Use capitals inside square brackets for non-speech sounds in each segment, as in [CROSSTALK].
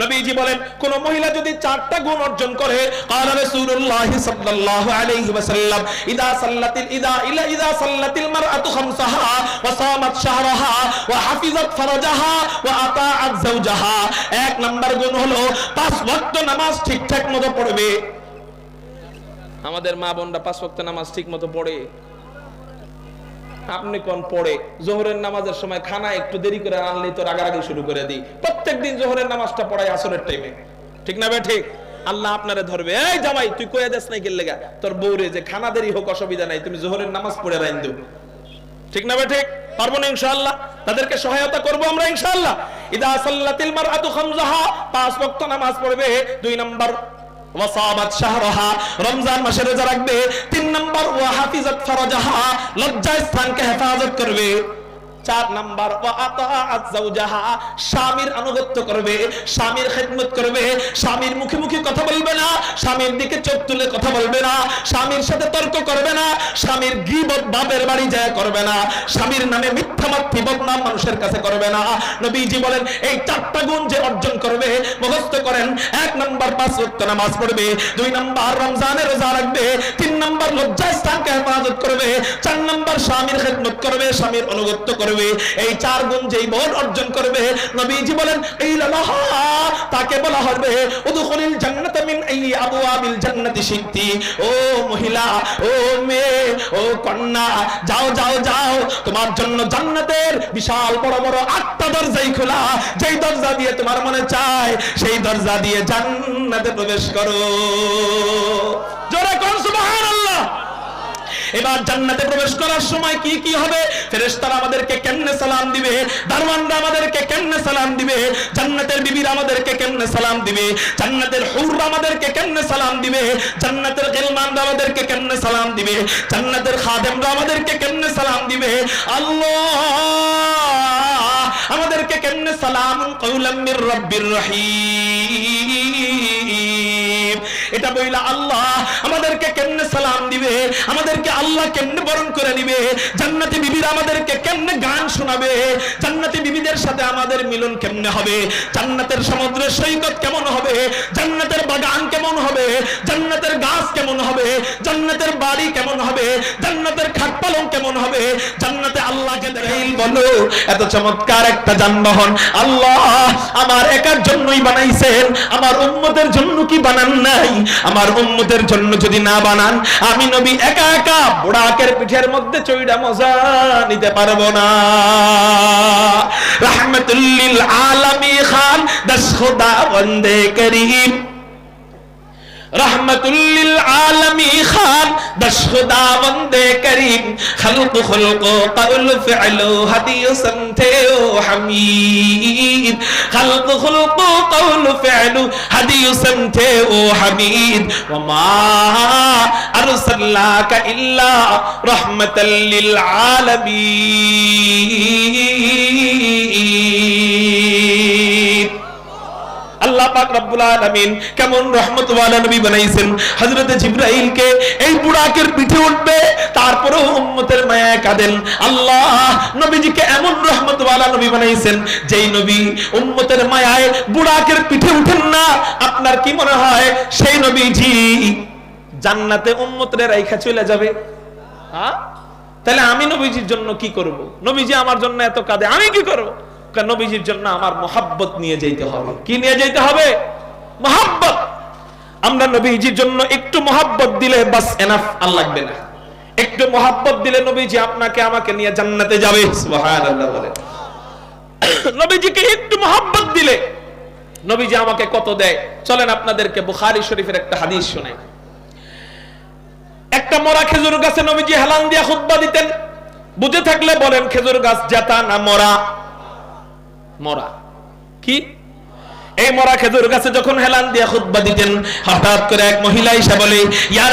নবীজি বলেন, কোন মহিলা যদি চারটা গুণ অর্জন করে, কালা রাসূলুল্লাহ সাল্লাল্লাহু আলাইহি ওয়াসাল্লাম, ইদা সাল্লাতিল, ইদা ইলা اذا সাল্লাতিল মারআতু খামসাহা, ওয়া সামাত শাহরাহা, ওয়া হাফিজাত ফারাজাহা, ওয়া আতাআত এক নাম্বার গুণ হলো, পাঁচ ওয়াক্ত নামাজ ঠিকঠাক মতো পড়বে। আমাদের মা বোনরা পাঁচ ওয়াক্ত নামাজ ঠিকমতো পড়ে। আপনি কোন পড়ে? জোহরের নামাজের সময় খানা একটু দেরি করে আনলেই তো রাগারাগি শুরু করে দিই। প্রত্যেকদিন জোহরের নামাজটা পড়াই আসরের টাইমে ঠিক না ভাই ঠিক আল্লাহ আপনারে ধরবে, এই জামাই, তুই কয়ে দেস নাই গেলে গা? তোর বউরে যে খানা দেরি হোক, অসুবিধা নাই, তুমি জোহরের নামাজ পড়ে রাইন দেব ঠিক না ভাই ঠিক পারব না ইনশাআল্লাহ? তাদেরকে সহায়তা করব আমরা ইনশাআল্লাহ। ইদা সাল্লাতিল মারআতু খামসাহা পাঁচ ওয়াক্ত নামাজ পড়বে, দুই নাম্বার রমজান মাসে রোজা রাখবে। তিন নাম্বার ওয়া হাফিজাত ফারাজাহা লজ্জা স্থানকে হেফাজত করবে। চার নাম্বার স্বামীর আনুগত্য করবে, স্বামীর খেদমত করবে, স্বামীর মুখে মুখে কথা বলবে না, স্বামীর দিকে চোখ তুলে কথা বলবে না, স্বামীর সাথে তর্ক করবে না, স্বামীর গীবত বাপের বাড়ি যায় করবে না, স্বামীর নামে মিথ্যা মাত্রি বদনাম মানুষের কাছে করবে না। নবীজি বলেন, এই চারটা গুণ যে অর্জন করবে, মুখস্থ করেন, এক নাম্বার পাঁচ ওয়াক্ত নামাজ পড়বে, দুই নাম্বার রমজানের রোজা রাখবে, তিন নাম্বার লজ্জা স্থানকে হেফাজত করবে, চার নাম্বার স্বামীর খেদমত করবে, স্বামীর অনুগত্য করবে। এই চার গুণ যেই বোন অর্জন করবে, নবীজি বলেন, এই তাকে বলা হবে জান্নাত মিন জান্নাতি ও মহিলা, ও মেয়ে, ও কন্যা, যাও যাও যাও, তোমার জন্য জান্নাতের বিশাল বড় বড় আটটা দরজাই খোলা। যেই দরজা দিয়ে তোমার মনে চায়, সেই দরজা দিয়ে জান্নাতে প্রবেশ করো। এবার জান্নাতে প্রবেশ করার সময় কি কি হবে? ফেরেশতারা আমাদেরকে কেমনে সালাম দিবে? দারওয়ানরা আমাদেরকে কেমনে সালাম দিবে? জান্নাতের বিবিরা আমাদেরকে কেমনে সালাম দিবে? জান্নাতের হুররা আমাদেরকে কেমনে সালাম দিবে? জান্নাতের গিলমানরা আমাদেরকে কেমনে সালাম দিবে? জান্নাতের খাদেমরা আমাদেরকে কেমনে সালাম দিবে? আল্লাহ আমাদেরকে কেমনে সালাম কৌলাম মির রব্বির রহিম। এটা বইলা আল্লাহ আমাদেরকে কেমনে সালাম দিবে? আমাদেরকে আল্লাহ কেমনে বরণ করে নিবে? জান্নাতি বিবিরা আমাদেরকে কেমনে গান শোনাবে? জান্নাতি বিবিদের সাথে আমাদের মিলন কেমনে হবে? জান্নাতের সমুদ্রের সৈকত কেমন হবে? জান্নাতের বাগান কেমন হবে? জান্নাতের গাছ কেমন হবে? জান্নাতের বাড়ি কেমন হবে? জান্নাতের খাট পালং কেমন হবে? জান্নাতে আল্লাহকে দেখাইল বলো, এত চমৎকার একটা যানবাহন। আল্লাহ আমার একার জন্যই বানাইছেন, আমার উম্মতের জন্য কি বানান নাই? আমার উম্মতের জন্য যদি না বানান, আমি নবী একা একা বুড়াকের পিঠের মধ্যে চইড়া মজা নিতে পারব না। রহমতুল্লিল আলমী খান, দশ খোদা বন্দে করিম। رحمت للعالم خان. دش خدا بند کریم. خلق خلق قول فعل حدی سنتے و حمید. خلق خلق قول فعل حدی سنتے و حمید. وما ارسلناک إلا رحمت للعالمین. বুড়াকের না। আপনার কি মনে হয়, সেই নবীজি জান্নাতে উম্মতের রাইখা চলে যাবে? তাহলে আমি নবীজির জন্য কি করব? নবীজি আমার জন্য এত কাঁদে, আমি কি করব? নবীজির জন্য আমার মোহাব্বত নিয়ে যেতে হবে। কি নিয়ে যেতে হবে? মোহাব্বত। আমরা নবীজির জন্য একটু মোহাব্বত দিলে বাস এনাফ আর লাগবে না। একটু মোহাব্বত দিলে নবীজি আপনাকে আমাকে নিয়ে জান্নাতে যাবে, সুবহানাল্লাহ বলে। [COUGHS] নবীজিকে একটু মোহাব্বত দিলে নবীজি আমাকে কত দেয়? চলেন আপনাদেরকে বুখারী শরীফের একটা হাদিস শোনাই। একটা মরা খেজুর গাছে নবীজি হেলান দিয়া খুতবা দিতেন। বুঝে থাকলে বলেন, খেজুর গাছ জেতা না মরা। মরা। কি? এই মরা খেজুর গাছে যখন হেলান দিয়া দিতেন, হঠাৎ করে এক মহিলা এসে বলে, ইয়া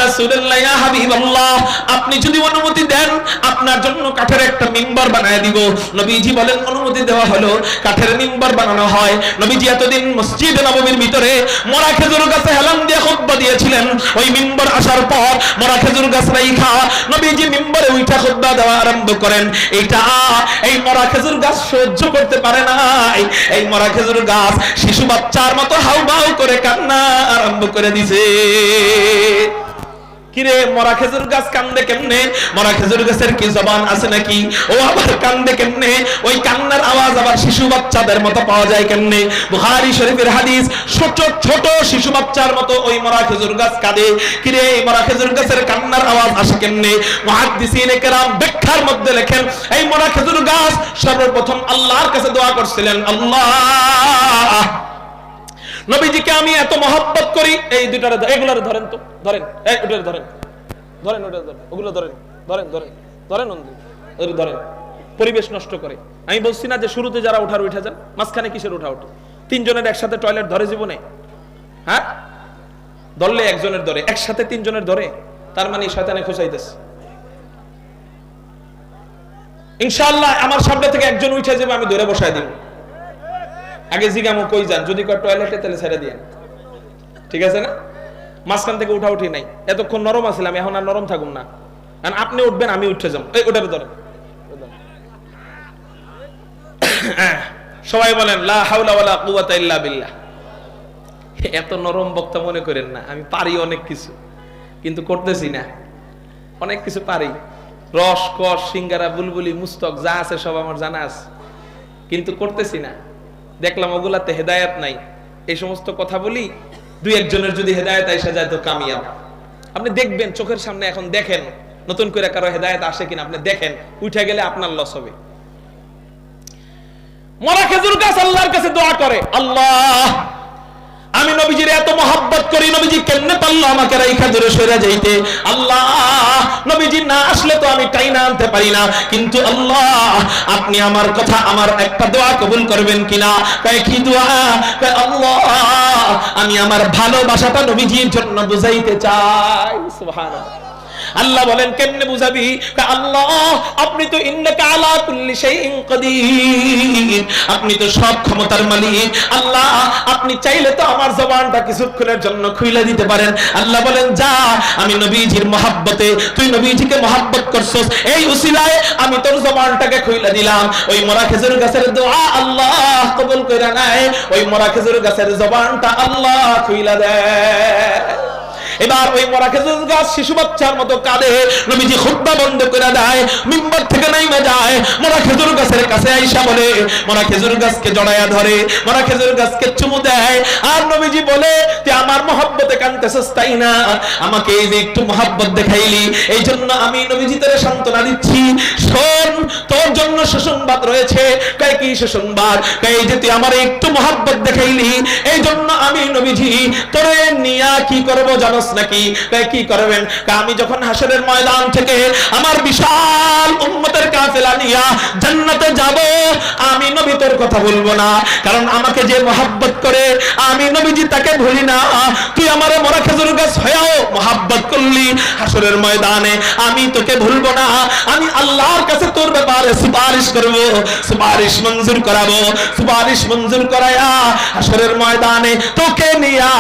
আপনি যদি অনুমতি দেন, আপনার জন্য কাঠের একটা মিম্বার বানায় দিব। নবীজি বলেন, অনুমতি দেওয়া হলো, কাঠের মিম্বার বানানো হয়। নবীজি এতদিন মসজিদ ভিতরে মরা খেজুর গাছে হেলান দিয়া দিয়েছিলেন। ওই মিম্বার আসার পর মরা খেজুর গাছ রাইখা, নবীজি মিম্বারে উঠা দেওয়া আরম্ভ করেন। এটা এই মরা খেজুর গাছ সহ্য করতে পারে না এই মরা খেজুর গাছ শিশু বাচ্চার মতো হাউবাউ করে কান্না আরম্ভ করে দিছে। কিরে, মরা খেজুর গাছ কান্দে কেমনে? মরা খেজুর গাছের কি জবান আছে নাকি? ও আবার কান্দে কেমনে? ওই কান্নার আওয়াজ আবার শিশু বাচ্চাদের মতো পাওয়া যায় কেমনে? বুখারী শরীফের হাদিস, ছোট ছোট শিশু বাচ্চার মতো ওই মরা খেজুর গাছ কাঁদে। কিরে, এই মরা খেজুর গাছের কান্নার আওয়াজ আসে কেমনে? মুহাদ্দিসিনে কেরাম ব্যাখ্যার মধ্যে লেখেন, এই মরা খেজুর গাছ সর্বপ্রথম আল্লাহর কাছে দোয়া করছিলেন, আল্লাহ! নবীজিকে আমি এত মহব্বত করি, এই দুটারে এগুলারে ধরেন তো, ধরেন ওটারে ধরেন ধরেন ধরেন, ওগুলো ধরেন ধরেন ধরেন ধরেন ওগুলো ধরেন, পরিবেশ নষ্ট করে। আমি বলছি না যে শুরুতে যারা ওঠার উঠে যান, মাঝখানে কিসের ওঠা ওঠে তিনজনের একসাথে টয়লেট ধরে জীবনে? হ্যাঁ? ধরলে একজনের ধরে, একসাথে তিনজনের ধরে, তার মানে শয়তানে খোঁচাইতেছে। ইনশাআল্লাহ আমার সামনে থেকে একজন উঠে যাবে, আমি ধরে বসায় দিব। আগে জিগামো কই যান? যদি কয় টয়লেটে তাহলে ছেড়ে দিয়ে ঠিক আছে না? মাঝখান থেকে উঠা উঠি নাই। এতক্ষণ নরম আছিলাম, এখন আর নরম থাকুন না। কারণ আপনি উঠবেন, আমি উঠে যাব। এই, ওটার ধরেন। সবাই বলেন, লা হাওলা ওয়ালা কুওয়াতা ইল্লা বিল্লাহ। এত নরম বক্তা মনে করেন না, আমি পারি অনেক কিছু, কিন্তু করতেছি না। অনেক কিছু পারি। রস কস সিঙ্গারা, বুলবুলি, মুস্তক, যা আছে সব আমার জানা আছে। কিন্তু করতেছি না। দেখলাম ওগুলাতে হেদায়াত নাই। এই সমস্ত কথা বলি, দুই একজনের যদি হেদায়ত আসা যায় তো কামিয়াব। আপনি দেখবেন, চোখের সামনে এখন দেখেন, নতুন করে কারও হেদায়ত আসে কিনা, আপনি দেখেন, উঠে গেলে আপনার লস হবে। মরা খেজুর গাছ আল্লাহর কাছে দোয়া করে, আল্লাহ! আমি নবীজির এত মহাব্বত করি, নবীজি কেমনে পারল আমাকে রাইখা দূরে সরে যাইতে? আল্লাহ, নবীজি না আসলে তো আমি টাইনা আনতে পারি না, কিন্তু আল্লাহ, আপনি আমার কথা, আমার একটা দোয়া কবুল করবেন কিনা? কয়, কি দোয়া? কয়, আল্লাহ, আমি আমার ভালোবাসাটা নবীজির জন্য বুঝাইতে চাই। সুবহানাল্লাহ। আল্লাহ বলেন, কেমনে বুঝাবি? আল্লাহ, আপনি তো ইন্নাকা আলা কুল্লি শাইইন কাদির। আপনি তো সব ক্ষমতার মালিক। আল্লাহ, আপনি চাইলে তো আমার জবানটা কিছুক্ষণের জন্য খুলে দিতে পারেন। আল্লাহ বলেন, যা, আমি নবীজির মহাব্বতে, তুই নবীজিকে মহাব্বত করছস। এই উসিলায় আমি তোর জবানটাকে খুলে দিলাম। ওই মরা খেজুর গাছের দোয়া আল্লাহ কবুল কইরা নাই। ওই মরা খেজুর গাছের জবানটা আল্লাহ খুইলা দেয়। এবার ওই মরা খেজুর গাছ শিশু বাচ্চার মতো কাঁদে। নবীজি খুদ্া বন্ধ করে দেয়, মিম্বর থেকে নাইমে যায়। মরা খেজুর গাছের কাছে আইসা বলে, মরা খেজুর গাছকে জড়াইয়া ধরে, মরা খেজুর গাছকে চুমু দেয়। আর নবীজি বলে, তুই আমার মহব্বতে কানতেছিস তাই না? আমাকে এই যে একটু মহব্বত দেখাইলি, এই জন্য আমি নবীজি তোরে সান্ত্বনা দিচ্ছি। শোন, তোর জন্য সুসংবাদ রয়েছে। কয় কি সুসংবাদ? কয় যে তুই আমার একটু মহব্বত দেখাইলি, এই জন্য আমি নবীজি তোরে নিয়া কি করব জানোস নাকি? তাই কি করবেন? আমি যখন হাসরের ময়দান থেকে আমার বিশাল উম্মতের কাফেলা নিয়া জান্নাতে যাব, আমি নবী কথা বলব না। কারণ আমাকে যে মহাব্বত করে, আমি নবীজি তাকে ভুলি না। তুই আমার মরা খেজুর গাছ হয়েও মহাব্বত করলি। হাসরের ময়দানে, আমি তোকে ভুলবো না, আমি আল্লাহর কাছে তোর ব্যাপারে সুপারিশ করব, সুপারিশ মঞ্জুর করাবো, সুপারিশ মঞ্জুর করায়া হাসরের ময়দানে তোকে নিয়া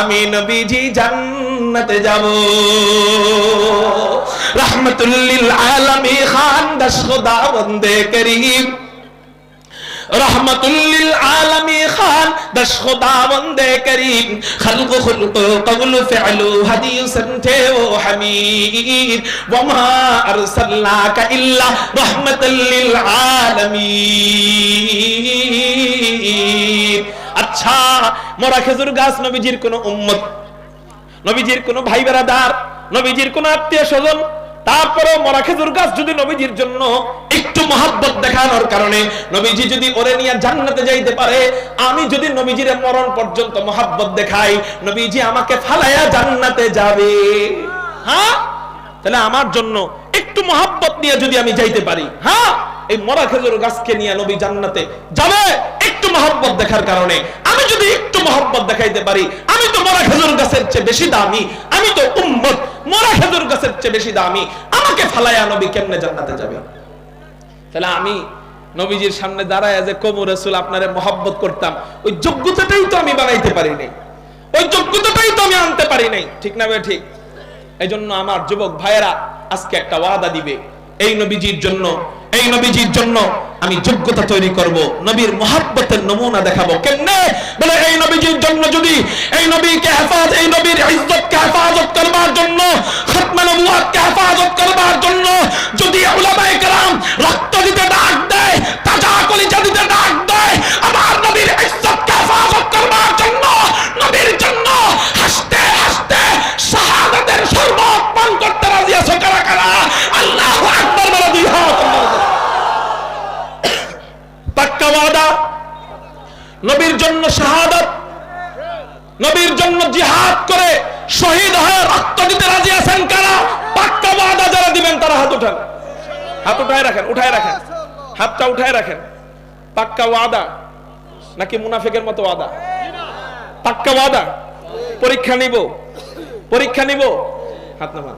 আমি নবীজি জান্নাতে যাব। রহমতুল্লিল আলমী খান দশ খোদা বন্দে করিম। রহমতুল্লিল আলমী খান দশ খুদাবন্দে করিম, খলক খুলক, কবুল ফিআলু হাদিসুন তেও হামিদ। ওয়া মা আরসালনাকা ইল্লা আচ্ছা মোরা খেজুর গাছ নবীজির কোন উম্মত, নবীজির কোন ভাই বেড়াদার নবীজির কোন আত্মীয় স্বজন তারপরে মরা খেজুর গাছ যদি নবীজির জন্য একটু মহাব্বত দেখানোর কারণে নবীজি যদি ওরে নিয়ে জান্নাতে যাইতে পারে, আমি যদি নবীজির মরণ পর্যন্ত মহাব্বত দেখাই, নবীজি আমাকে ফালাইয়া জান্নাতে যাবে। হ্যাঁ? তাহলে আমার জন্য একটু মহাব্বত নিয়ে যদি আমি যাইতে পারি হ্যাঁ? এই মরা খেজুর গাছকে নিয়ে নবী জান্নাতে যাবে, একটু মহব্বত দেখার কারণে। যদি একটু মহব্বত দেখাইতে পারি, আমি তো মরা খেজুর গাছের চেয়ে বেশি দামি, আমি তো উম্মত, মরা খেজুর গাছের চেয়ে বেশি দামি, আমাকে ফালাইয়া নবী কেমনে জান্নাতে যাবে? তাহলে আমি নবীজির সামনে দাঁড়ায় যে কবু রসুল আপনারে মহব্বত করতাম, ওই যোগ্যতাটাই তো আমি বানাইতে পারি নাই ওই যোগ্যতাটাই তো আমি আনতে পারি নাই ঠিক না বে ঠিক? এই জন্য আমার যুবক ভাইয়েরা আজকে একটা ওয়াদা দিবে, এই নবীজির জন্য, এই নবীজির জন্য আমি যোগ্যতা তৈরি করব, নবীর মহাব্বতের নমুনা দেখাবো কেমনে? বলে, এই নবীজির জন্য যদি, এই নবীকে হেফাজ, এই নবীর ইজ্জতকে হেফাজত করবার জন্য, খতমে নবুয়াতকে হেফাজত করবার জন্য যদি উলামায়ে কেরাম রক্ত দিতে ডাক দেয়, তাজা কলিজা দিতে ডাক দেয়, আমার নবীর ইজ্জতকে হেফাজত করবার জন্য নবীর জন্য হাসতে হাসতে শাহাদাতের শরবত পান করতে রাজি আছো কারা কারা আল্লাহু আকবার বলে দুই হাত আল্লাহর কাছে। পাক্কা ওয়াদা? নবীর জন্য শাহাদাত? নবীর জন্য জিহাদ করে শহীদ হয়ে রক্ত দিতে রাজি আছেন কারা? পাক্কা ওয়াদা যারা দিবেন তারা হাত উঠান। হাত উঠায় রাখেন উঠায় রাখেন। হাতটা উঠায় রাখেন। পাক্কা ওয়াদা নাকি মুনাফিকের মতো ওয়াদা? পাক্কা ওয়াদা। পরীক্ষা নিব। পরীক্ষা নিব। হাত নামান।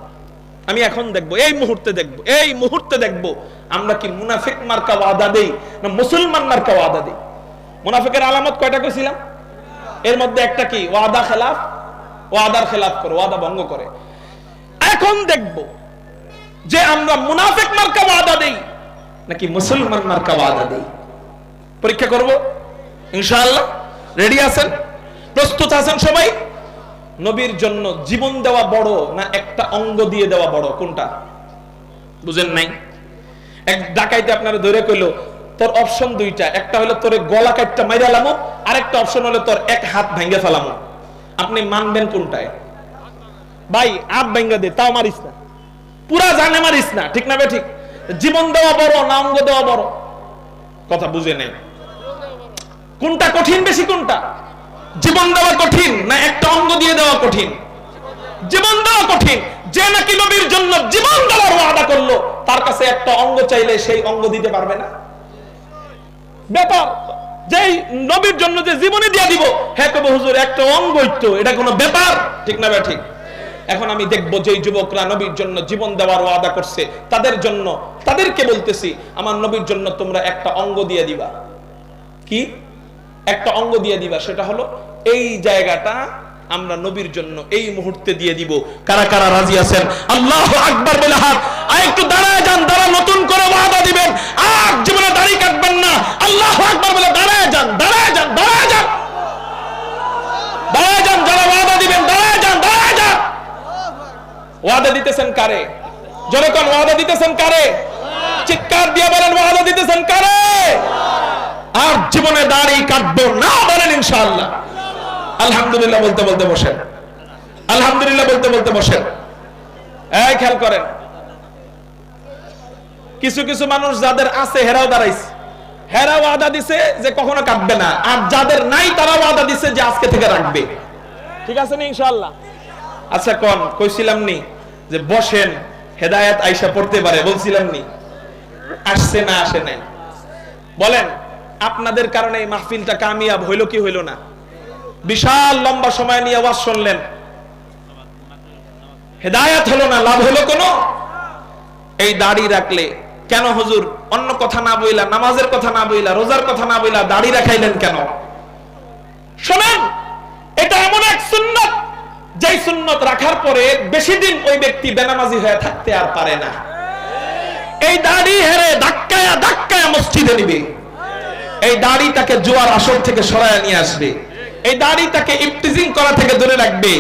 আমি এখন দেখব, এই মুহূর্তে দেখব, এই মুহূর্তে দেখব। আমরা কি মুনাফিক মার্কা ওয়াদা দেই না মুসলমান মার্কা ওয়াদা দেই? মুনাফিকের আলামত কয়টা কইছিলাম? এর মধ্যে একটা কি? ওয়াদা খেলাফ, ওয়াদার খেলাফ করে, ওয়াদা ভঙ্গ করে। এখন দেখব যে আমরা মুনাফিক মার্কা ওয়াদা দেই নাকি মুসলমান মার্কা ওয়াদা দেই। পরীক্ষা করব? ইনশাআল্লাহ। রেডি আছেন? প্রস্তুত আছেন সবাই? নবীর জন্য জীবন দেওয়া বড় না একটা অঙ্গ দিয়ে দেওয়া বড়? কোনটা? বুঝেন নাই? এক ডাকাইতে আপনারা ধরে কইলো, তোর অপশন দুইটা, একটা হলো তোর গলা কাটটা মাইরা লামো, আরেকটা অপশন হলো তোর এক হাত ভেঙে ফেলামো। আপনি মানবেন কোনটায়? ভাই হাত ভেঙে দে, তাও মারিস না। পুরা জানে মারিস না, ঠিক না বে ঠিক? জীবন দেওয়া বড় না অঙ্গ দেওয়া বড়। কথা বুঝে নেই কোনটা কঠিন বেশি কোনটা? জীবন দেওয়া কঠিন না একটা অঙ্গ দিয়ে দেওয়া কঠিন? জীবন দেওয়া কঠিন। যে নাকি নবীর জন্য জীবন দেওয়ার ওয়াদা করল। তার কাছে একটা অঙ্গ চাইলে সেই অঙ্গ দিতে পারবে না। ব্যাপার, যেই নবীর জন্য যে জীবনে দিয়ে দিব হ্যাঁ কবে হুজুর, একটা অঙ্গই তো এটা কোনো ব্যাপার? ঠিক না ঠিক। এখন আমি দেখব যেই যুবকরা নবীর জন্য জীবন দেওয়ার ওয়াদা করছে, তাদের জন্য, তাদেরকে বলতেছি, আমার নবীর জন্য তোমরা একটা অঙ্গ দিয়ে দিবা। কি? একটা অঙ্গ দিয়ে দিবা, সেটা হলো এই জায়গাটা আমরা নবীর জন্য এই মুহূর্তে দিয়ে দিব। কারা কারা রাজি আছেন? আল্লাহ আকবার বলে হাত। আর একটু দাঁড়ায় যান দাঁড়া নতুন করে ওয়াদা দিবেন। আর জীবনে দাড়ি কাটবেন না। আল্লাহ আকবার বলে দাঁড়ায় যান দাঁড়ায় যান দাঁড়ায় যান। দাঁড়ায় যান, যারা ওয়াদা দিবেন, দাঁড়ায় যান দাঁড়ায় যান। ওয়াদা দিতেছেন কারে? জনগণ ওয়াদা দিতেছেন কারে? চিৎকার দিয়ে বলেন, ওয়াদা দিতেছেন কারে? আর জীবনে দাঁড়িয়ে কাটবো না বলেন ইনশাআল্লাহ। আলহামদুলিল্লাহ বলতে বলতে বসেন। আলহামদুলিল্লাহ বলতে বলতে বসেন। এই খেয়াল করেন। কিছু কিছু মানুষ যাদের আছে, হেরাও দাঁড়াইছে। হেরাও আদা দিছে যে কখনো কাটবে না। আর যাদের নাই, তারাও আদা দিছে যে আজকে থেকে রাখবে। ঠিক আছে না ইনশাআল্লাহ? আচ্ছা কোন? কইছিলাম নি যে বসেন, হেদায়েত আইসা পড়তে পারে, বলছিলাম নি। আসছে না, আসে নাই। বলেন, আপনাদের কারণে এই মাহফিলটা কামিয়াব হইল কি হইল না? বিশাল লম্বা সময় নিয়ে আওয়াজ শুনলেন। হেদায়াত হলো না, লাভ হলো কোন? এই দাড়ি রাখলে, কেন হুজুর? অন্য কথা না বইলা, নামাজের কথা না বইলা, রোজার কথা না বইলা দাড়ি রাখাইলেন কেন? শোনেন, এটা এমন এক সুন্নত, যেই সুন্নত রাখার পরে বেশি দিন ওই ব্যক্তি বেনামাজি হয়ে থাকতে আর পারে না। এই দাড়ি হেরে ধাক্কায়া ধাক্কায়া মসজিদে নিবে। এই দাড়ি তাকে জোয়ার আসর থেকে সরায় নিয়ে আসবে। এই দাড়ি তাকে ইফতিজিং করা থেকে দূরে রাখবে।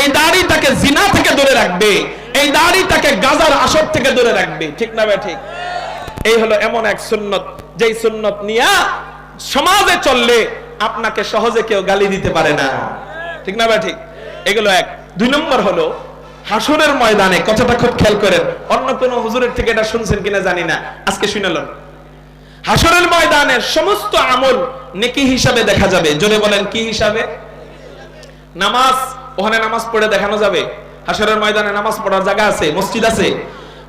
এই দাড়ি তাকে জিনা থেকে দূরে রাখবে। এই দাড়ি তাকে গাজার আসর থেকে দূরে রাখবে। ঠিক না ভাই, ঠিক? এই হলো এমন এক সুন্নত। যেই সুন্নত নিয়া সমাজে চললে আপনাকে সহজে কেউ গালি দিতে পারে না। ঠিক না ভাই, ঠিক? এগুলো এক। দুই নম্বর হলো, হাসরের ময়দানে, কথাটা খুব খেয়াল করেন, অন্য কোন হুজুরের থেকে এটা শুনছেন কিনা জানি না। আজকে শুনালেন হাসরের ময়দানের সমস্ত আমল নেকি হিসাবে দেখা যাবে। জোরে বলেন, কি হিসাবে? নামাজ, ওখানে নামাজ পড়ে দেখানো যাবে। হাসরের ময়দানে নামাজ পড়ার জায়গা আছে, মসজিদ আছে।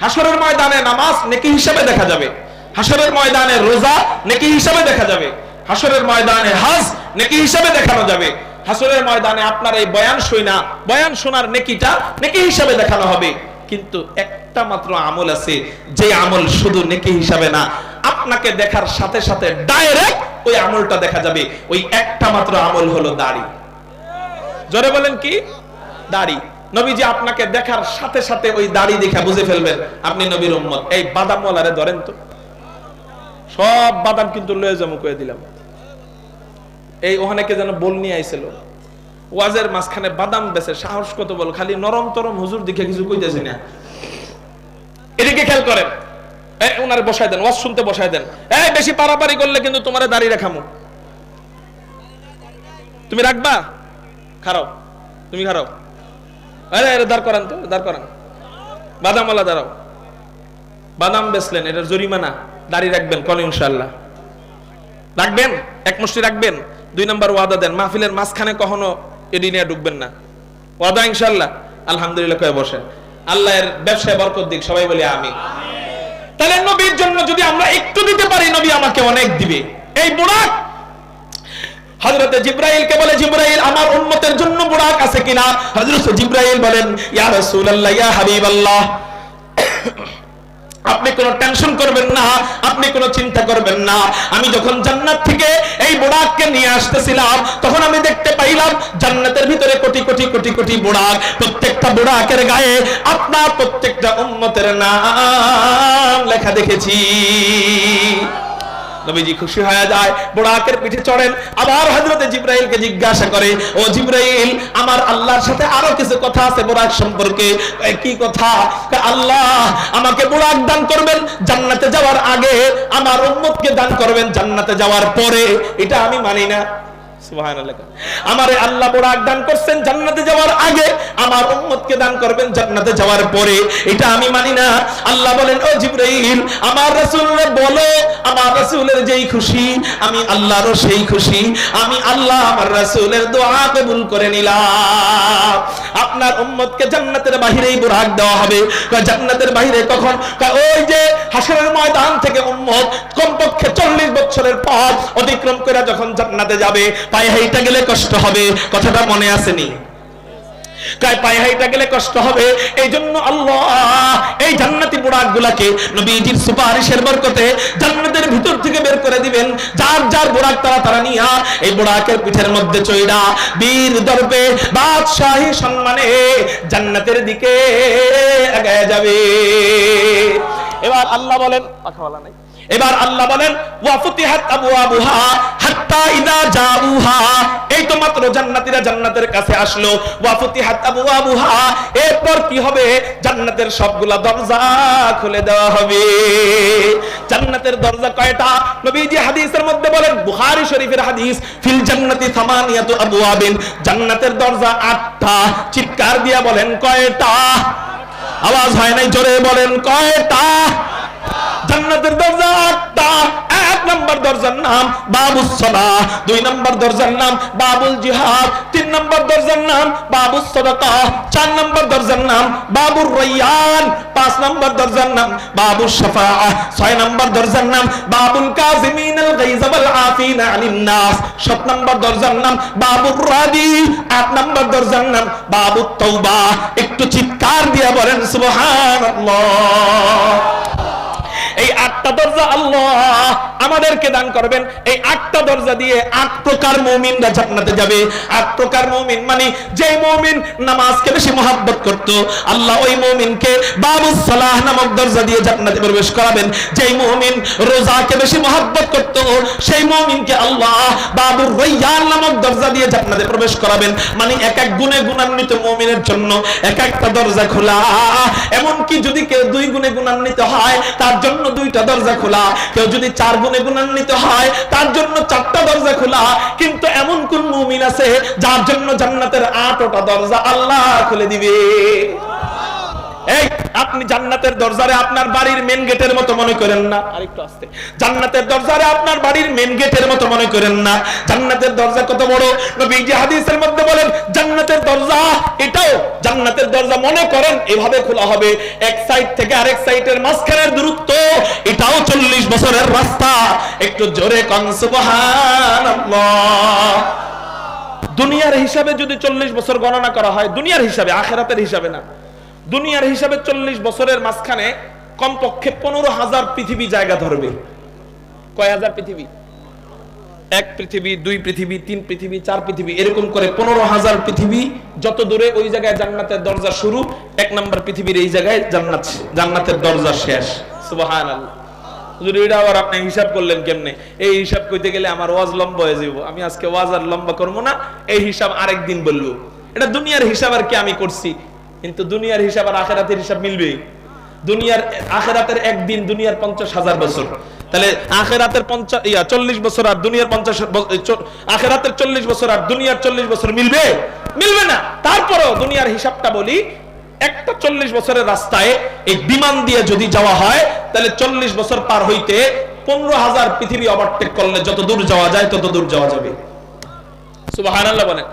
হাসরের ময়দানে নামাজ নেকি হিসাবে দেখা যাবে। হাসরের ময়দানে রোজা নেকি হিসাবে দেখা যাবে। হাসরের ময়দানে হাজ নেকি হিসাবে দেখানো যাবে। হাসরের ময়দানে আপনার এই বয়ান শুই না, বয়ান শোনার নেকিটা নেকি হিসাবে দেখানো হবে। কিন্তু একটা মাত্র আমল আছে, যে আমল শুধু নেকি হিসাবে না আপনাকে দেখার সাথে সাথে ডাইরেক্ট ওই আমলটা দেখা যাবে। ওই একটা মাত্র আমল হলো দাড়ি। জোরে বলেন কি? দাড়ি। নবীজি আপনাকে দেখার সাথে সাথে ওই দাড়ি দেখা বুঝে ফেলবেন, আপনি নবীর উম্মত। এই বাদাম ওয়ালারে ধরেন তো। সব বাদাম কিন্তু লয়ে যাব, কয়ে দিলাম। এই ওখানে কে যেন বল নিয়ে আইছিল। ওয়াজের মাঝখানে বাদাম বেছে, সাহস কত বল, খালি নরম তরম হুজুর দিকে কিছু কইতেছি না। এদিকে খেয়াল করেন ওনারে বসায় দেন, ওয়াজ শুনতে বসায় দেন। এই, বেশি পারাপারি করলে কিন্তু দাঁড়িয়ে তুমি রাখবা? খারাও তুমি খারাও আরে দাঁড় করান তো, দাঁড় করান। বাদামওয়ালা দাঁড়াও। বাদাম বেচলেন, এটার জরিমানা। দাঁড়িয়ে রাখবেন কল ইনশাল্লাহ রাখবেন? এক মুষ্টি রাখবেন? দুই নাম্বার ওয়াদা দেন। মাহফিলের মাঝখানে কখনো এডি নিয়ে ঢুকবেন না। ওয়াদা ইনশাল্লাহ আলহামদুলিল্লাহ, কয়ে বসেন। আল্লাহ এর ব্যবসায় বরকত দিক, সবাই বলে আমি তাহলে নবীর জন্য যদি আমরা একটু দিতে পারি, নবী আমাকে অনেক দিবে। এই বুড়াক হজরত জিব্রাইল কে বলে, জিব্রাইল, আমার উন্নতের জন্য বুড়াক আছে কিনা? হজরত জিব্রাইল বলেন, ইয়া রাসূলুল্লাহ, ইয়া হাবিবাল্লাহ। আপনি কোনো টেনশন করবেন না, আপনি কোনো চিন্তা করবেন না। আমি যখন জান্নাত থেকে এই বোড়াককে নিয়ে আসতেছিলাম, তখন আমি দেখতে পাইলাম জান্নাতের ভিতরে কোটি কোটি কোটি কোটি বোড়াক প্রত্যেকটা বোড়াকের গায়ে আপনার প্রত্যেকটা উম্মতের নাম লেখা দেখেছি। নবীজি খুশি হয়ে যায় বোড়াকের পিঠে চড়েন। আবার হজরতে জিব্রাইলকে জিজ্ঞাসা করে, ও জিব্রাইল, আমার আল্লাহর সাথে আরও কিছু কথা আছে বোরাক সম্পর্কে? কি কথা? আল্লাহ, আমাকে বোরাক দান করবেন জান্নাতে যাওয়ার আগে, আমার উম্মতকে দান করবেন জান্নাতে যাওয়ার পরে। এটা আমি মানি না। আমারে আল্লাহ বোড়াক দান করছেন জান্নাতে যাওয়ার আগে, আমার উম্মতকে দান করবেন জান্নাতে যাওয়ার পরে। এটা আমি মানি না। আল্লাহ বলেন, ও জিব্রাইল, আমার রাসূলরে বলো, আমার রাসূলের যেই খুশি, আমি আল্লাহরও সেই খুশি, আমি আল্লাহ আমার রাসূলের দোয়া কবুল করে নিলাম। আপনার উম্মতকে জান্নাতের বাহিরেই বোরাক দেওয়া হবে। জান্নাতের বাহিরে কখন? ওই যে হাসরের ময়দান থেকে উম্মত কমপক্ষে 40 বছরের পথ অতিক্রম করে যখন জান্নাতে যাবে পায়ে হাইটা গেলে কষ্ট হবে, কথাটা মনে আসেনি। জান্নাতের যার তারা তারা নিয়া এই পিঠের মধ্যে বীর বাদশাহী জান্নাতের দিকে যাবে। এবার আল্লাহ বলেন পাখাওয়ালা নাই। এবার আল্লাহ বলেন এই তো মাত্র জান্নাতীরা কাছে আসলো। এরপর কি হবে? জান্নাতের সবগুলা দরজা খুলে দেওয়া হবে। জান্নাতের দরজা কয়টা? নবীজি হাদিসের মধ্যে বলেন, বুখারী শরীফের হাদিস, ফিল জান্নাতি সামানিয়াতু আবওয়াবিন। জান্নাতের দরজা আটটা। চিৎকার দিয়া বলেন, কয়টা? আওয়াজ হয় নাই, জোরে বলেন, কয়টা? জান্নাতের দরজা আটটা এক নম্বর দরজার নাম বাবুস সালাহ দুই নম্বর দরজার নাম বাবুল জিহাদ তিন নম্বর দরজার নাম বাবুস সাদাকা চার নম্বর দরজার নাম বাবুর রাইয়ান পাঁচ নম্বর দরজার নাম বাবুস শাফাআ ছয় নম্বর দরজার নাম বাবুল কাযিমিন আল গাইজ ওয়াল আফিনা আনিন নাস সাত নম্বর দরজার নাম বাবুর রাদি আট নম্বর দরজার নাম বাবুত তওবা একটু চিৎকার দিয়ে বলেন, সুবহানাল্লাহ। এই আটটা দরজা আল্লাহ আমাদেরকে দান করবেন। এই আটটা দরজা দিয়ে আট প্রকার মুমিনরা জান্নাতে যাবে। আট প্রকার মুমিন মানে যে মুমিন নামাজকে বেশি মহাব্বত করত, আল্লাহ ওই মুমিনকে বাবুস সালাহ নামক দরজা দিয়ে জান্নাতে প্রবেশ করাবেন। যেই মুমিন রোজাকে বেশি মহাব্বত করত, সেই মুমিনকে আল্লাহ বাবুর রইয়ান নামক দরজা দিয়ে জান্নাতে প্রবেশ করাবেন। মানে এক এক গুণে গুণান্বিত মুমিনের জন্য এক একটা দরজা খোলা। এমনকি যদি কেউ দুই গুণে গুণান্বিত হয়, তার জন্য দুইটা দরজা খোলা। কেউ যদি চার গুণে গুণান্বিত হয়, তার জন্য চারটা দরজা খোলা। কিন্তু এমন কোন মুমিন আছে যার জন্য জান্নাতের আটটা দরজা আল্লাহ খুলে দিবে। এই আপনি জান্নাতের দরজারে আপনার বাড়ির মেন গেটের মতো মনে করেন না। আরেকটু আস্তে। জান্নাতের দরজারে আপনার বাড়ির মেন গেটের মতো মনে করেন না। জান্নাতের দরজা কত বড়? নবীজি হাদিসের মধ্যে বলেন জান্নাতের দরজা এটাও জান্নাতের দরজা মনে করেন এভাবে খোলা হবে। এক সাইড থেকে আরেক সাইডের মাঝখানের দূরত্ব এটাও চল্লিশ বছরের রাস্তা। একটু জোরে দুনিয়ার হিসাবে যদি চল্লিশ বছর গণনা করা হয় দুনিয়ার হিসাবে আখেরাতের হিসাবে না। দুনিয়ার হিসাবে চল্লিশ বছরের মাঝখানে কমপক্ষে পনেরো হাজার পৃথিবী জায়গা ধরবে। কয় হাজার পৃথিবী? এক পৃথিবী, দুই পৃথিবী, তিন পৃথিবী, চার পৃথিবী, এরকম করে পনেরো হাজার পৃথিবী যত দূরে ওই জায়গায় জান্নাতের দরজা শুরু, এক নম্বর পৃথিবীর এই জায়গায় জান্নাত, জান্নাতের দরজা শেষ। আবার আপনি হিসাব করলেন কেমনে? এই হিসাব কইতে গেলে আমার ওয়াজ লম্বা হয়ে যাব আমি আজকে ওয়াজ আর লম্বা করব না, এই হিসাব আরেক দিন বলব। এটা দুনিয়ার হিসাব আর কি আমি করছি? কিন্তু দুনিয়ার হিসাব আর আখেরাতের হিসাব মিলবে। দুনিয়ার, আখেরাতের একদিন দুনিয়ার পঞ্চাশ হাজার বছর। তাহলে আখেরাতের পঞ্চাশ ইয়া, চল্লিশ বছর আর দুনিয়ার পঞ্চাশ আখেরাতের চল্লিশ বছর আর দুনিয়ার চল্লিশ বছর মিলবে? মিলবে না। তারপরেও দুনিয়ার হিসাবটা বলি, একটা চল্লিশ বছরের রাস্তায় এই বিমান দিয়ে যদি যাওয়া হয়, তাহলে চল্লিশ বছর পার হইতে পনেরো হাজার পৃথিবী ওভারটেক করলে যত দূর যাওয়া যায়, তত দূর যাওয়া যাবে। সুবহানাল্লাহ বলেন।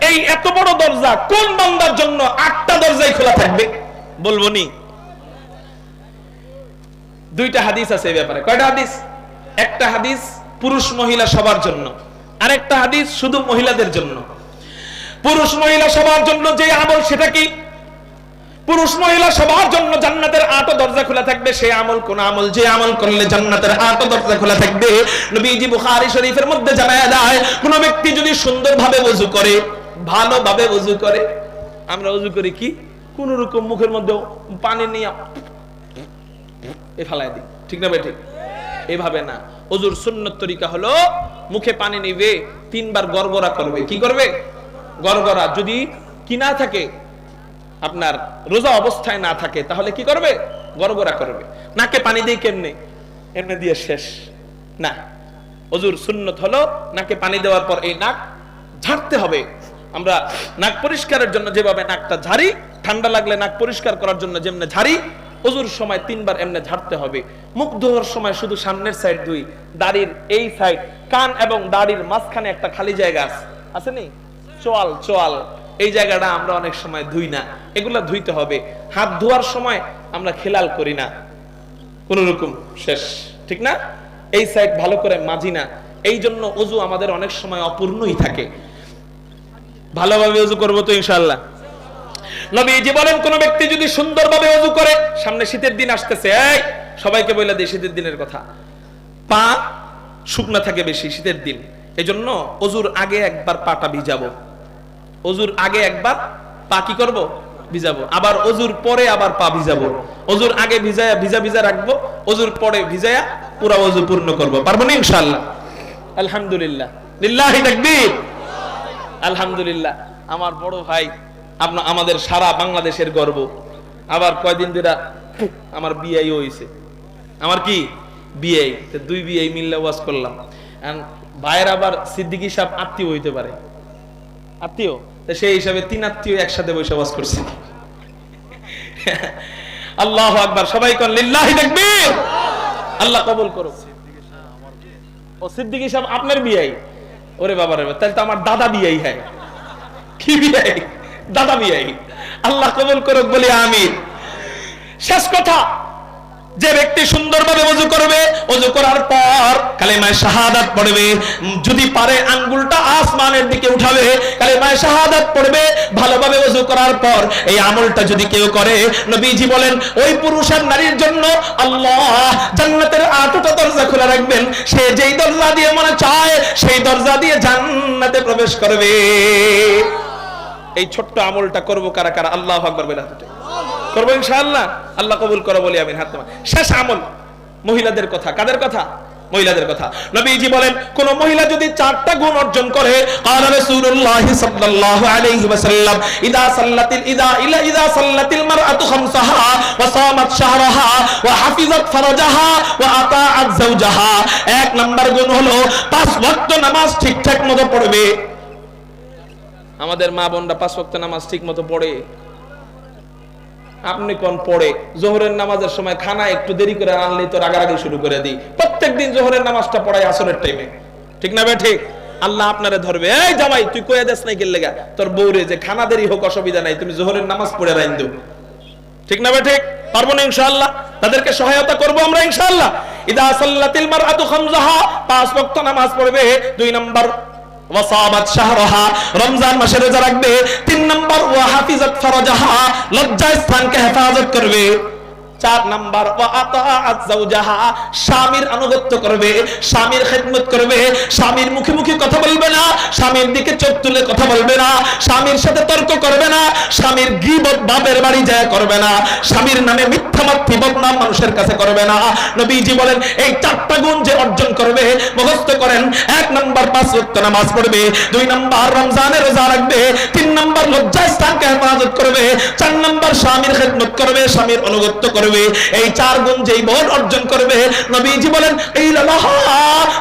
এই এত বড় দরজা কোন বান্দার জন্য আটটা দরজাই খোলা থাকবে? বলব নি। দুইটা হাদিস আছে এই ব্যাপারে। কয়টা হাদিস? একটা হাদিস পুরুষ মহিলা সবার জন্য। আরেকটা হাদিস শুধু মহিলাদের জন্য। পুরুষ মহিলা সবার জন্য যে আমল সেটা কি? পুরুষ মহিলা সবার জন্য জান্নাতের আট দরজা খোলা থাকবে। সেই আমল কোন আমল? যে আমল করলে জান্নাতের আটো দরজা খোলা থাকবে। নবীজি বুখারী শরীফের মধ্যে জানায়া দেয়, কোন ব্যক্তি যদি সুন্দরভাবে ওযু করে ভালোভাবে ওযু করে। আমরা ওযু করি কি? কোন রকম মুখের মধ্যে পানি নিয়ে এ ফালাই দিই। ঠিক না ভাই ঠিক? এভাবে না। ওজুর সুন্নত তরিকা হলো, মুখে পানি নিবে, তিনবার গড়গড়া করবে। কি করবে? গড়গড়া। যদি কি না থাকে, আপনার রোজা অবস্থায় না থাকে, তাহলে কি করবে? গড়গড়া করবে। নাকে পানি দিয়ে কেমনে? এমনি দিয়ে শেষ। না। অজুর সুন্নত হলো, নাকে পানি দেওয়ার পর এই নাক ঝাড়তে হবে। আমরা নাক পরিষ্কারের জন্য যেভাবে নাকটা ঝাড়ি, ঠান্ডা লাগলে নাক পরিষ্কার করার জন্য যেমনে ঝাড়ি অজুর সময় তিনবার এমনে ঝাড়তে হবে। মুখ ধোয়ার সময় শুধু সামনের সাইড দুই, দাড়ির এই সাইড কান এবং দাড়ির মাঝখানে একটা খালি জায়গা আছে। আছে নি? চোয়াল চোয়াল। এই জায়গাটা আমরা অনেক সময় ধুই না। এগুলা ধুইতে হবে। হাত ধোয়ার সময় আমরা খেলাল করি না। কোন রকম শেষ। ঠিক না? এই সাইড ভালো করে মাজি না। এই জন্য অজু আমাদের অনেক সময় অপূর্ণই থাকে। ভালোভাবে অজু করব তো ইনশাল্লাহ নবীজি বলেন, কোন ব্যক্তি যদি সুন্দরভাবে অজু করে, সামনে শীতের দিন আসতেছে, এই, সবাইকে বলে দিই শীতের দিনের কথা। পা শুকনা থাকে বেশি শীতের দিন, এজন্য অজুর আগে একবার পাটা ভিজাবো। অজুর আগে একবার পা কি করব? ভিজাবো। আবার অজুর পরে আবার পা ভিজাবো। অজুর আগে ভিজায়া, ভিজা ভিজা রাখব, অজুর পরে ভিজায়া পুরা অজু পূর্ণ করব। পারব না ইনশাআল্লাহ? আলহামদুলিল্লাহ। লিল্লাহি তাকবীর। আলহামদুলিল্লাহ। আমার বড় ভাই আপনার আমাদের সারা বাংলাদেশের গর্ব। আবার কয়দিন ধরে আমার বিআই হইছে। আমার কি? বিআই দুই বিআই মিললে ওয়াজ করলাম। ভাইয়ের আবার সিদ্দিকী সাহেব আত্মীয় হইতে পারে। আত্মীয়? তো সেই হিসাবে তিন আত্মীয় একসাথে বসে বাস করছে। আল্লাহ আকবার। সবাই কর লিল্লাহি তাকবীর! আল্লাহ কবুল করো ও সিদ্দিকী সাহেব আপনার বিয়াই? ওরে বাবা রে তাহলে তো আমার দাদা বিয়াই হ্যাঁ। কি বিয়াই দাদা বিয়াই। আল্লাহ কবুল করুক, বলি আমি শেষ কথা, যে ব্যক্তি সুন্দরভাবে ওযু করবে ওযু করার পর কালেমায়ে শাহাদাত পড়বে। যদি পারে আঙ্গুলটা আসমানের দিকে উঠাবে, কালেমায়ে শাহাদাত পড়বে, ভালোভাবে ওযু করার পর এই আমলটা যদি কেউ করে, নবীজি বলেন, ওই পুরুষের নারীর জন্য আল্লাহ জান্নাতের আটটা দরজা খোলা রাখবেন। সে যেই দরজা দিয়ে মনে চায়, সেই দরজা দিয়ে জান্নাতে প্রবেশ করবে। এই ছোট্ট আমলটা করব কারা কারা? আল্লাহ আকবার বলে উঠে। করব ইনশাআল্লাহ? আল্লাহ কবুল করো, বলি আমিন, হাত শেষ আমল, মহিলাদের কথা, কাদের কথা? মহিলাদের কথা। নবীজি বলেন, কোন মহিলা যদি চারটা গুণ অর্জন করে এক নাম্বার গুণ হলো, পাঁচ ওয়াক্ত নামাজ ঠিকঠাক মতো পড়বে। আমাদের মা বোনরা পাঁচ ওয়াক্ত নামাজ ঠিক মতো পড়ে। আপনি কোন পড়ে? জোহরের নামাজের সময় খানা একটু দেরি করে আনলে তো রাগারাগি শুরু করে দিই। প্রত্যেক দিন জোহরের নামাজটা পড়াই আসরের টাইমে ঠিক না ভাই ঠিক? আল্লাহ আপনারে ধরবে, এই জামাই, তুই কয়ে দেস নাই গেলে গা? তোর বউরে যে খানা দেরি হোক, অসুবিধা নাই, তুমি জোহরের নামাজ পড়ে রাইন দেব ঠিক না ভাই ঠিক? পারব না ইনশাআল্লাহ? তাদেরকে সহায়তা করব আমরা ইনশাআল্লাহ। ইদা সাল্লাতিল মারআতু খামসাহা পাঁচ ওয়াক্ত নামাজ পড়বে, দুই নাম্বার ওয়াসাবাত শাহরাহা রমজান মাসে রোজা রাখবে, তিন নাম্বার, ওয়া হাফিজাত ফারাজাহা লজ্জা স্থানকে হেফাজত করবে। চার নাম্বার স্বামীর আনুগত্য করবে, স্বামীর খেদমত করবে, স্বামীর মুখে মুখে কথা বলবে না, স্বামীর দিকে চোখ তুলে কথা বলবে না, স্বামীর সাথে তর্ক করবে না, স্বামীর গিবত বাপের বাড়ি যায় করবে না, স্বামীর নামে মিথ্যা মাত্রি বদনাম মানুষের কাছে করবে না। নবীজি বলেন, এই চারটা গুণ যে অর্জন করবে, মুখস্থ করেন, এক নাম্বার পাঁচ ওয়াক্ত নামাজ পড়বে, দুই নাম্বার রমজানের রোজা রাখবে, তিন নাম্বার লজ্জা স্থানকে হেফাজত করবে, চার নাম্বার স্বামীর খেদমত করবে, স্বামীর অনুগত্য করবে। এই চার গুণ যেই বোন অর্জন করবে, নবীজি বলেন, এই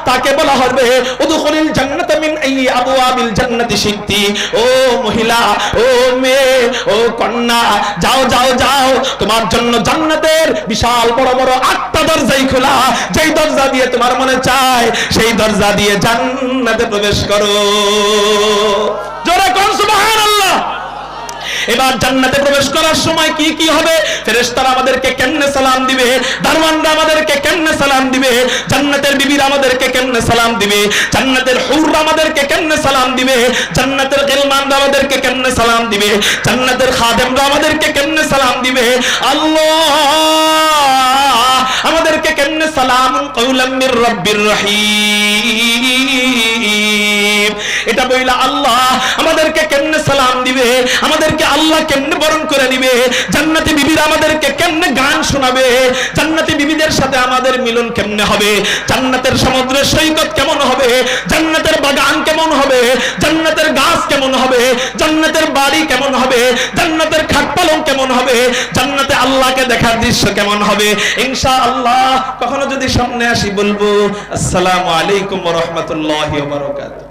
তাকে বলা হবে, উদখুলিল জান্নাত মিন আই আবওয়াবিল জান্নাতি শিকতি ও মহিলা, ও মেয়ে, ও কন্যা, যাও যাও যাও, তোমার জন্য জান্নাতের বিশাল বড় বড় আটটা দরজাই খোলা। যেই দরজা দিয়ে তোমার মনে চায়, সেই দরজা দিয়ে জান্নাতে প্রবেশ করো। জোরে কোন সুবহানাল্লাহ। এবার জান্নাতে প্রবেশ করার সময় কি কি হবে? ফেরেশতারা আমাদেরকে কেমনে সালাম দিবে? দারওয়ানরা আমাদেরকে কেমনে সালাম দিবে? জান্নাতের বিবিরা আমাদেরকে কেমনে সালাম দিবে? জান্নাতের হুররা আমাদেরকে কেমনে সালাম দিবে? জান্নাতের গিলমানরা আমাদেরকে কেমনে সালাম দিবে? জান্নাতের খাদেমরা আমাদেরকে কেমনে সালাম দিবে? আল্লাহ আমাদেরকে কেমনে সালাম কৌলাম মির রব্বির রহিম? এটা বইলা আল্লাহ আমাদেরকে কেমনে সালাম দিবে? আমাদেরকে আল্লাহ কেমনে বরণ করে নিবে? জান্নাতি বিবিরা আমাদেরকে কেমনে গান শোনাবে? জান্নাতি বিবিদের সাথে আমাদের মিলন কেমনে হবে? জান্নাতের সমুদ্রের সৈকত কেমন হবে? জান্নাতের বাগান কেমন হবে? জান্নাতের গাছ কেমন হবে? জান্নাতের বাড়ি কেমন হবে? জান্নাতের খাট পালং কেমন হবে? জান্নাতে আল্লাহকে দেখার দৃশ্য কেমন হবে? ইনশাআল্লাহ, কখনো যদি সামনে আসি বলব, আসসালামু আলাইকুম রাহমাতুল্লাহি ওয়া বারাকাতুহু।